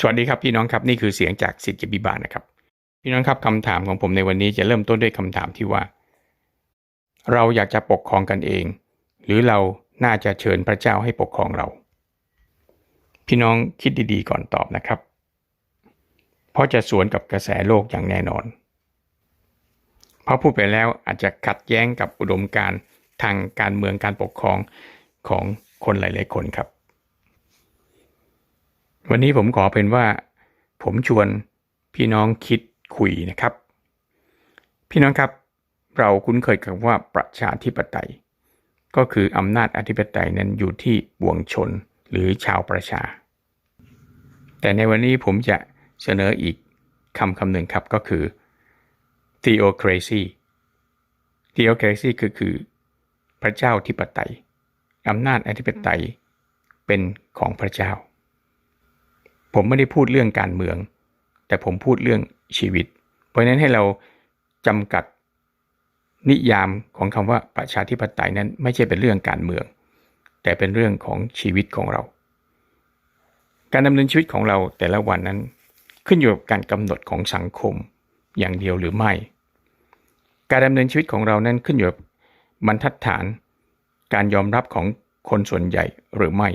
สวัสดีครับพี่น้องครับนี่คือเสียงจากสิทธิบิบาลนะครับ พี่น้องครับคำถามของผมในวันนี้จะเริ่มต้นด้วยคำถามที่ว่า เราอยากจะปกครองกันเอง หรือเราน่าจะเชิญพระเจ้าให้ปกครองเรา พี่น้องคิดดีๆก่อนตอบนะครับ เพราะจะสวนกับกระแสโลกอย่างแน่นอนเพราะพูดไปแล้วอาจจะขัดแย้งกับอุดมการทางการเมืองการปกครองของคนหลาย ๆ คนครับ วันนี้ผมขอเป็นว่า ผมชวนพี่น้องคิดคุยนะครับ พี่น้องครับ เราคุ้นเคยกับว่าประชาธิปไตย ก็คืออำนาจอธิปไตยนั้นอยู่ที่ปวงชนหรือชาวประชา แต่ในวันนี้ผมจะเสนออีกคำคำหนึ่งครับก็คือ theocracy theocracy ก็คือ พระเจ้าธิปไตยอำนาจอธิปไตยเป็นของพระเจ้า ผมไม่ได้พูดเรื่องการเมือง แต่ผมพูดเรื่องชีวิต เพราะฉะนั้นให้เราจำกัดนิยามของคำว่าประชาธิปไตยนั้นไม่ใช่เป็นเรื่องการเมือง แต่เป็นเรื่องของชีวิตของเรา การดำเนินชีวิตของเราแต่ละวันนั้น ขึ้นอยู่กับการกำหนดของสังคมอย่างเดียวหรือไม่ การดำเนินชีวิตของเรานั้นขึ้นอยู่กับบรรทัดฐาน การยอมรับของคนส่วนใหญ่หรือไม่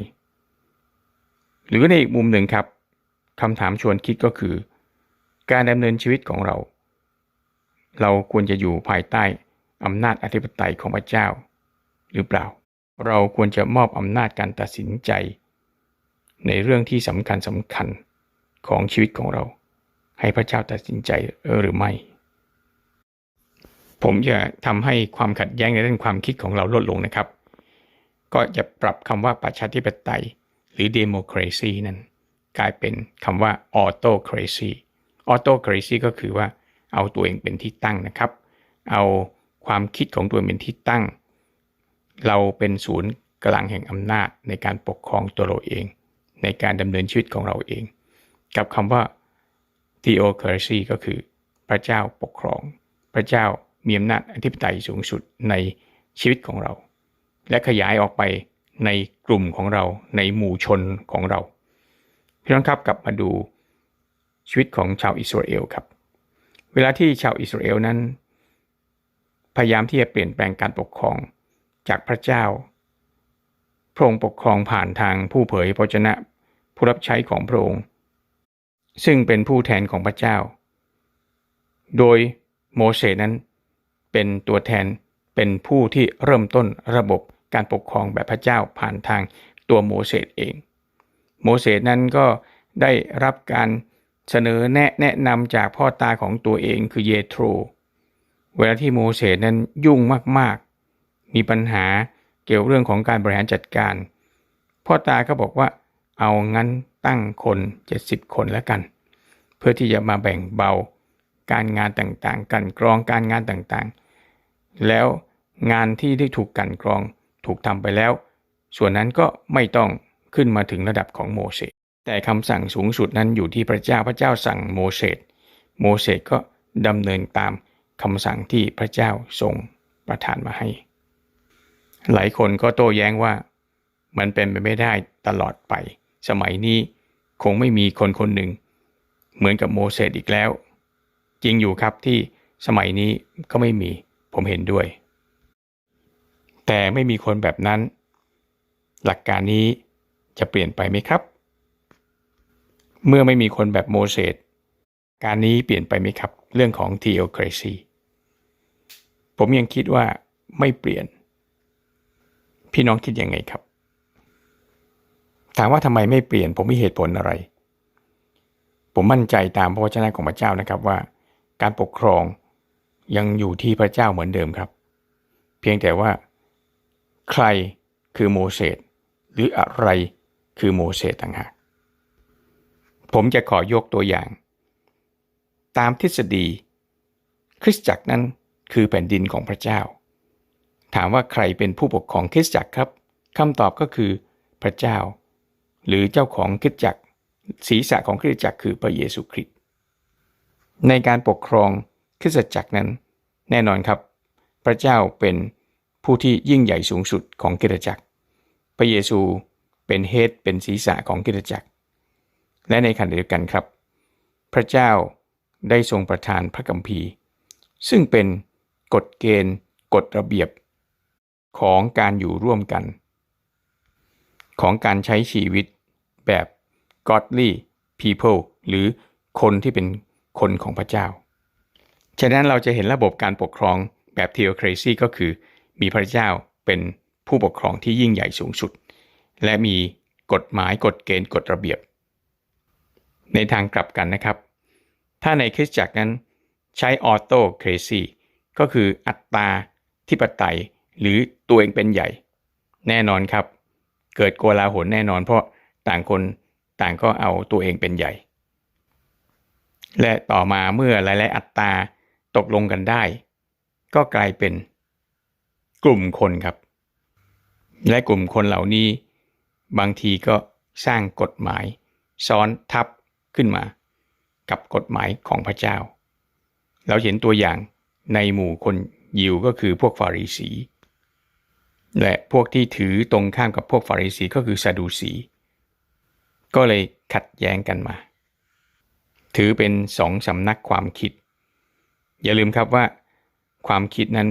หรือในอีกมุมหนึ่งครับ คำถามชวนคิดก็คือ การดำเนินชีวิตของเรา เราควรจะอยู่ภายใต้อำนาจอธิปไตยของพระเจ้า หรือเปล่า เราควรจะมอบอำนาจการตัดสินใจ ในเรื่องที่สำคัญสำคัญของชีวิตของเรา ให้พระเจ้าตัดสินใจหรือไม่ ผมจะทำให้ความขัดแย้งในด้านความคิดของเราลดลงนะครับ ก็จะปรับคำว่าประชาธิปไตยหรือ democracy นั้น กลายเป็นคำว่า autocracy autocracy ก็คือว่าเอาตัวเองเป็นที่ตั้งนะครับ เอาความคิดของตัวเองเป็นที่ตั้ง เราเป็นศูนย์กลางแห่งอำนาจในการปกครองตัวเราเอง ในการดำเนินชีวิตของเราเอง กับคำว่า theocracy ก็คือ พระเจ้าปกครอง พระเจ้ามีอำนาจอธิปไตยสูงสุดในชีวิตของเรา และขยายออกไปในกลุ่มของเราในหมู่ชนของเรา พี่น้องครับกลับมาดูชีวิตของชาวอิสราเอลครับ เวลาที่ชาวอิสราเอลนั้น พยายามที่จะเปลี่ยนแปลงการปกครองจากพระเจ้า พระองค์ปกครองผ่านทางผู้เผยพระชนะผู้รับใช้ของพระองค์ ซึ่งเป็นผู้แทนของพระเจ้า โดยโมเสสนั้นเป็นตัวแทนเป็นผู้ที่เริ่มต้นระบบการปกครองแบบพระเจ้าผ่านทางตัวโมเสสเอง โมเสสนั้นก็ได้รับการเสนอแนะแนะนำจากพ่อตาของตัวเองคือเยโทร เวลาที่โมเสสนั้นยุ่งมากๆ มีปัญหาเกี่ยวเรื่องของการบริหารจัดการ พ่อตาก็บอกว่าเอางั้นตั้งคน 70 คนแล้วกัน เพื่อที่จะมาแบ่งเบาการงานต่างๆ กันกรองการงานต่างๆ แล้วงานที่ได้ถูกกันกรองถูกทำไปแล้ว ส่วนนั้นก็ไม่ต้อง ขึ้นมาถึงระดับของโมเสสแต่คำสั่งสูงสุดนั้นอยู่ที่พระเจ้าพระเจ้าสั่งโมเสสโมเสสก็ดำเนินตามคำสั่งที่พระเจ้าทรงประทานมาให้ หลายคนก็โต้แย้งว่า มันเป็นไปไม่ได้ตลอดไป สมัยนี้คงไม่มีคนคนหนึ่ง เหมือนกับโมเสสอีกแล้ว จริงอยู่ครับที่สมัยนี้ก็ไม่มีผมเห็นด้วย แต่ไม่มีคนแบบนั้น หลักการนี้ จะเปลี่ยนไปไหมครับ เมื่อไม่มีคนแบบโมเสสการนี้เปลี่ยนไปไหมครับ เรื่องของ theocracy ผมยังคิดว่าไม่เปลี่ยน พี่น้องคิดยังไงครับ ถามว่าทำไมไม่เปลี่ยน ผมมีเหตุผลอะไร ผมมั่นใจตามพระวจนะของพระเจ้านะครับว่า การปกครองยังอยู่ที่พระเจ้าเหมือนเดิมครับ เพียงแต่ว่า ใครคือโมเสสหรืออะไร คือโมเสสต่างหาก ผมจะขอยกตัวอย่าง ตามทฤษฎี คริสตจักรนั้นคือแผ่นดินของพระเจ้า ถามว่าใครเป็นผู้ปกครองคริสตจักรครับคำตอบก็คือพระเจ้า หรือเจ้าของคริสตจักร ศีรษะของคริสตจักรคือพระเยซูคริสต์ในการปกครองคริสตจักรนั้น แน่นอนครับ พระเจ้าเป็นผู้ที่ยิ่งใหญ่สูงสุดของคริสตจักร พระเยซู เป็นเฮดเป็นศีรษะของคริสตจักร และในขณะเดียวกันครับ พระเจ้าได้ทรงประทานพระกัมภีร์ ซึ่งเป็นกฎเกณฑ์ กฎระเบียบ ของการอยู่ร่วมกัน ของการใช้ชีวิตแบบ godly people หรือคนที่เป็นคนของพระเจ้า ฉะนั้นเราจะเห็นระบบการปกครองแบบ theocracy ก็คือ มีพระเจ้าเป็นผู้ปกครองที่ยิ่งใหญ่สูงสุด และมีกฎหมายกฎเกณฑ์กฎระเบียบ ในทางกลับกันนะครับ ถ้าในคริสตจักรนั้นใช้ออโตเครซีก็คืออัตราธิปไตยหรือตัวเองเป็นใหญ่ แน่นอนครับ เกิดโกลาหลแน่นอนเพราะต่างคนต่างก็เอาตัวเองเป็นใหญ่ และต่อมาเมื่อหลายๆอัตราตกลงกันได้ ก็กลายเป็นกลุ่มคนครับ และกลุ่มคนเหล่านี้ บางทีก็สร้างกฎหมาย ซ้อนทับขึ้นมา กับกฎหมายของพระเจ้า เราเห็นตัวอย่างในหมู่คนยิวก็คือพวกฟาริสี และพวกที่ถือตรงข้ามกับพวกฟาริสีก็คือซาดูสี ก็เลยขัดแย้งกันมา ถือเป็นสองสำนักความคิด อย่าลืมครับว่า ความคิดนั้น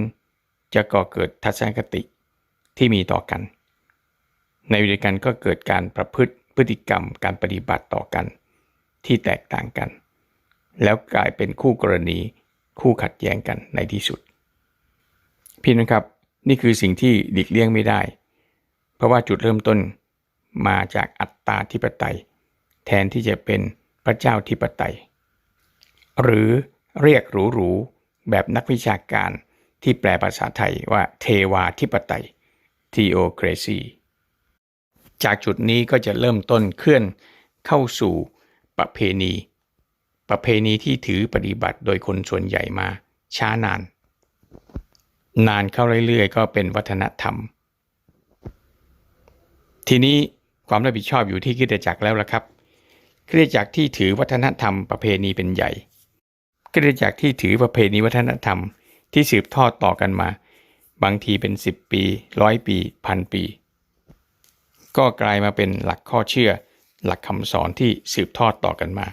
จะก่อเกิดทัศนคติที่มีต่อกัน ในวิธีการก็เกิดการประพฤติพฤติกรรมการปฏิบัติต่อกัน ที่แตกต่างกัน แล้วกลายเป็นคู่กรณี คู่ขัดแย้งกันในที่สุด พี่นะครับนี่คือสิ่งที่หลีกเลี่ยงไม่ได้ เพราะว่าจุดเริ่มต้นมาจากอัตตาธิปไตย แทนที่จะเป็นพระเจ้าธิปไตย หรือเรียกหรูๆแบบนักวิชาการที่แปลภาษาไทยว่าเทวาธิปไตย theocracy จากจุดนี้ก็จะเริ่มต้นเคลื่อนเข้าสู่ประเพณี ประเพณีที่ถือปฏิบัติโดยคนส่วนใหญ่มาช้านาน นานเข้าเรื่อยๆ ก็เป็นวัฒนธรรม ทีนี้ความรับผิดชอบอยู่ที่คริสตจักรแล้วละครับคริสตจักรที่ถือวัฒนธรรมประเพณีเป็นใหญ่คริสตจักรที่ถือประเพณีวัฒนธรรมที่สืบทอดต่อกันมา บางทีเป็น 10 ปีร้อยปีพันปี ก็กลายมาเป็นหลักข้อเชื่อ หลักคำสอนที่สืบทอดต่อกันมา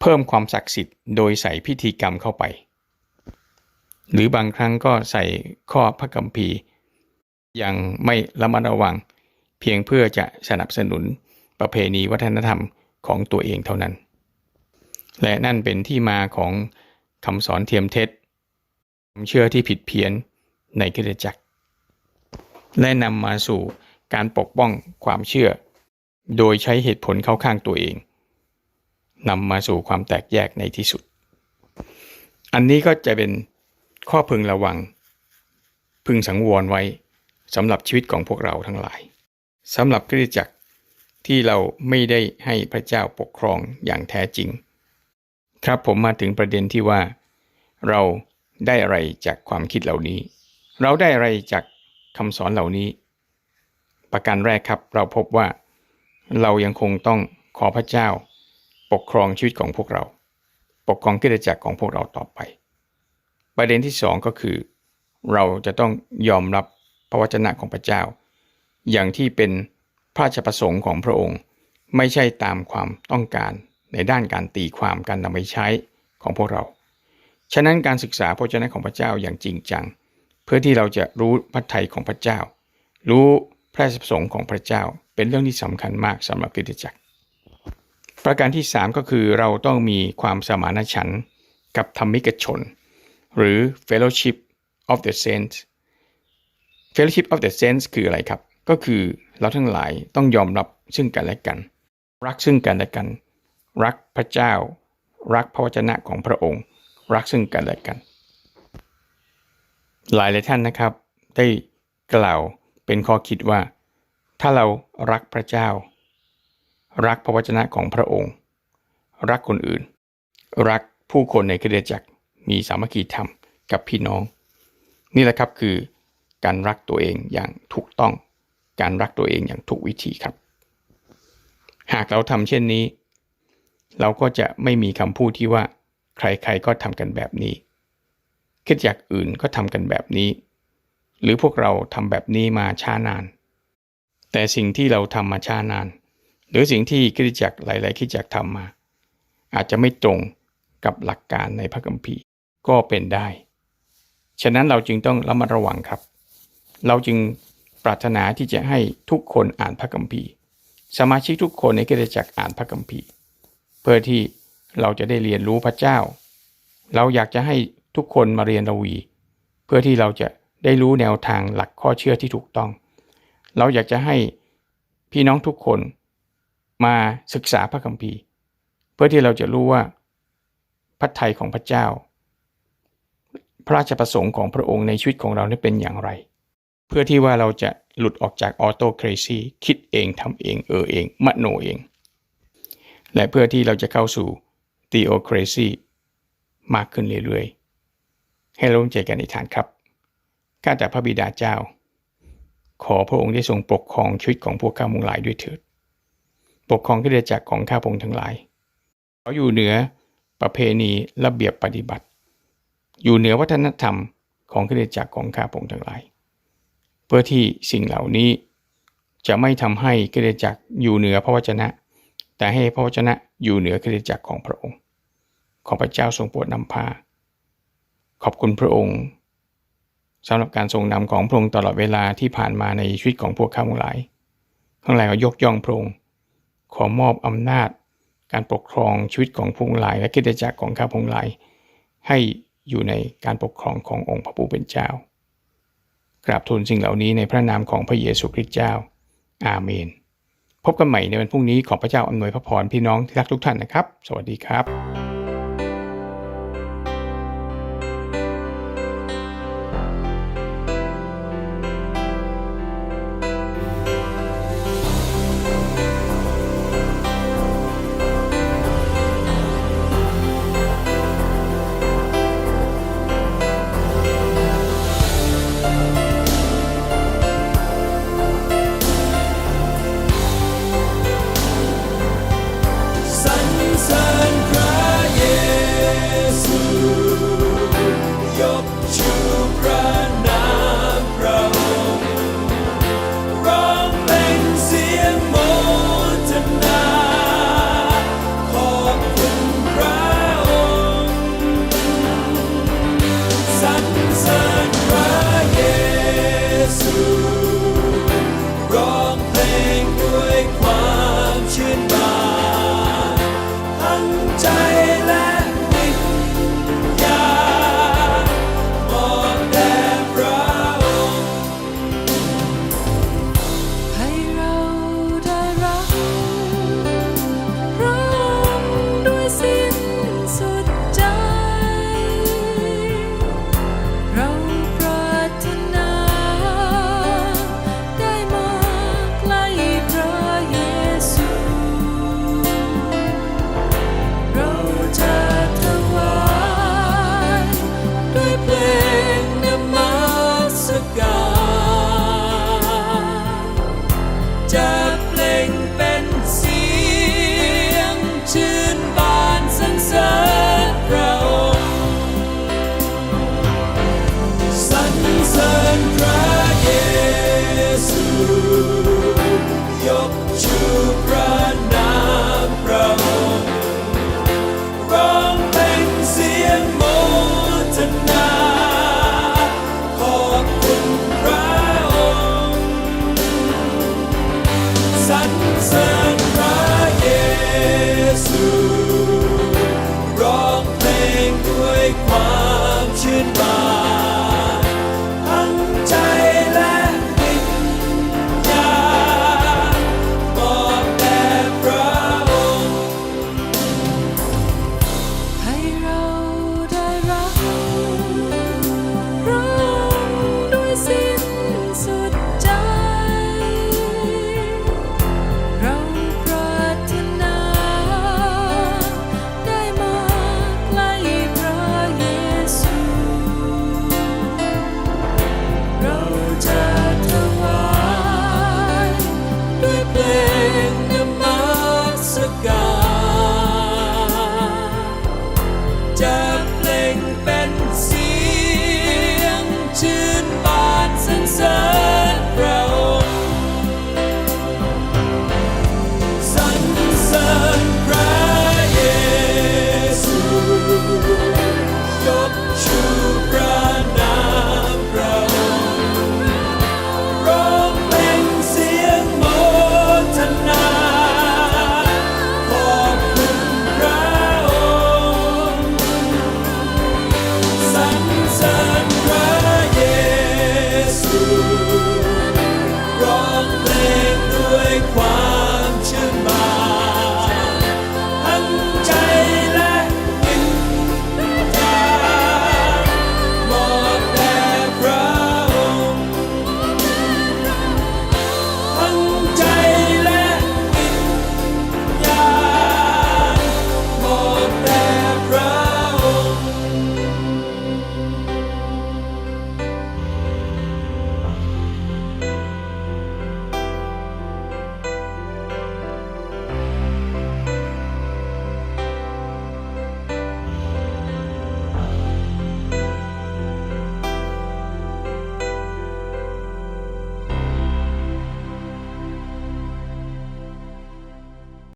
เพิ่มความศักดิ์สิทธิ์โดยใส่พิธีกรรมเข้าไป หรือบางครั้งก็ใส่ข้อพระคัมภีร์ย่างไม่ระมัดระวัง เพียงเพื่อจะสนับสนุนประเพณีวัฒนธรรมของตัวเองเท่านั้น และนั่นเป็นที่มาของคำสอนเทียมเท็จความเชื่อที่ผิดเพี้ยนในคริสตจักรและนำมาสู่ การปกป้องความเชื่อ โดยใช้เหตุผลเข้าข้างตัวเองนำมาสู่ความแตกแยกในที่สุด อันนี้ก็จะเป็นข้อพึงระวัง พึงสังวรไว้สำหรับชีวิตของพวกเราทั้งหลายสำหรับคริสตจักรที่เราไม่ได้ให้พระเจ้าปกครองอย่างแท้จริง ครับผมมาถึงประเด็นที่ว่า เราได้อะไรจากความคิดเหล่านี้ เราได้อะไรจากคำสอนเหล่านี้ ประการแรกครับเราพบว่า เรายังคงต้องขอพระเจ้า ปกครองชีวิตของพวกเรา ปกครองกิจจักรของพวกเราต่อไป ประเด็นที่สองก็คือ เราจะต้องยอมรับพระวจนะของพระเจ้า อย่างที่เป็นพระราชประสงค์ของพระองค์ ไม่ใช่ตามความต้องการในด้านการตีความการนำไปใช้ของพวกเรา ฉะนั้นการศึกษาพระวจนะของพระเจ้าอย่างจริงจัง เพื่อที่เราจะรู้พระทัยของพระเจ้า รู้ ระราชประสงค์ของพระเจ้าเป็นเรื่องที่สำคัญมากสำหรับคริสตจักร ประการที่ 3 ก็คือเราต้องมีความสมานฉันท์กับธรรมิกชน หรือ fellowship of the saints fellowship of the saints คืออะไรครับ ก็คือเราทั้งหลายต้องยอมรับซึ่งกันและกัน รักซึ่งกันและกัน รักพระเจ้า รักพระวจนะของพระองค์ รักซึ่งกันและกัน หลายหลายท่านนะครับ ได้กล่าว เป็นข้อคิดว่า ถ้าเรารักพระเจ้า รักพระวจนะของพระองค์ รักคนอื่น รักผู้คนในคริสตจักรมีสามัคคีธรรมกับพี่น้อง นี่แหละครับคือการรักตัวเองอย่างถูกต้อง การรักตัวเองอย่างถูกวิธีครับ หากเราทำเช่นนี้ เราก็จะไม่มีคำพูดที่ว่า ใครๆก็ทำกันแบบนี้คิดจากอื่นก็ทำกันแบบนี้ หรือพวกเราทำแบบนี้มาช้านาน แต่สิ่งที่เราทำมาช้านาน หรือสิ่งที่คริสจักรหลาย ๆคริสจักรทำมา อาจจะไม่ตรงกับหลักการในพระคัมภีร์ก็เป็นได้ ฉะนั้นเราจึงต้องระมัดระวังครับ เราจึงปรารถนาที่จะให้ทุกคนอ่านพระคัมภีร์ สมาชิกทุกคนในคริสจักรอ่านพระคัมภีร์ เพื่อที่เราจะได้เรียนรู้พระเจ้า เราอยากจะให้ทุกคนมาเรียนระวี เพื่อที่เราจะ ได้รู้แนวทางหลักข้อเชื่อที่ถูกต้อง เราอยากจะให้พี่น้องทุกคนมาศึกษาพระคัมภีร์ เพื่อที่เราจะรู้ว่าพระทัยของพระเจ้า พระราชประสงค์ของพระองค์ในชีวิตของเรานั้เป็นอย่างไร เพื่อที่ว่าเราจะหลุดออกจากออโตเครซีคิดเองทำเองเออเองมโนเอง และเพื่อที่เราจะเข้าสู่ตีโอเครซีมากขึ้นเรื่อยๆ ให้ร่วมใจกันในฐานครับ ข้าแต่พระบิดาเจ้า ขอพระองค์ได้ทรงปกครองชีวิตของพวกข้ามุงหลายด้วยเถิด ปกครองกิจจักรของข้าพงทั้งหลายขออยู่เหนือประเพณีระเบียบปฏิบัติ อยู่เหนือวัฒนธรรมของกิจจักรของข้าพงทั้งหลาย เพื่อที่สิ่งเหล่านี้จะไม่ทำให้กิจจักรอยู่เหนือพระวจนะ แต่ให้พระวจนะอยู่เหนือกิจจักรของพระองค์ ขอพระเจ้าทรงโปรดนำพาขอบคุณพระองค์ สำหรับการทรงนำของพระองค์ตลอดเวลาที่ผ่านมาในชีวิตของพวกข้าทั้งหลายทั้งหลายก็ยกย่องพระองค์ขอมอบอำนาจ การปกครองชีวิตของพวกทั้งหลาย และกิจจักรของข้าพงหลาย ให้อยู่ในการปกครองขององค์พระผู้เป็นเจ้ากราบทูลสิ่งเหล่านี้ในพระนามของพระเยซูคริสต์เจ้า อาเมน พบกันใหม่ในวันพรุ่งนี้ขอพระเจ้าอำนวยพระพรพี่น้องที่รักทุกท่านนะครับ สวัสดีครับ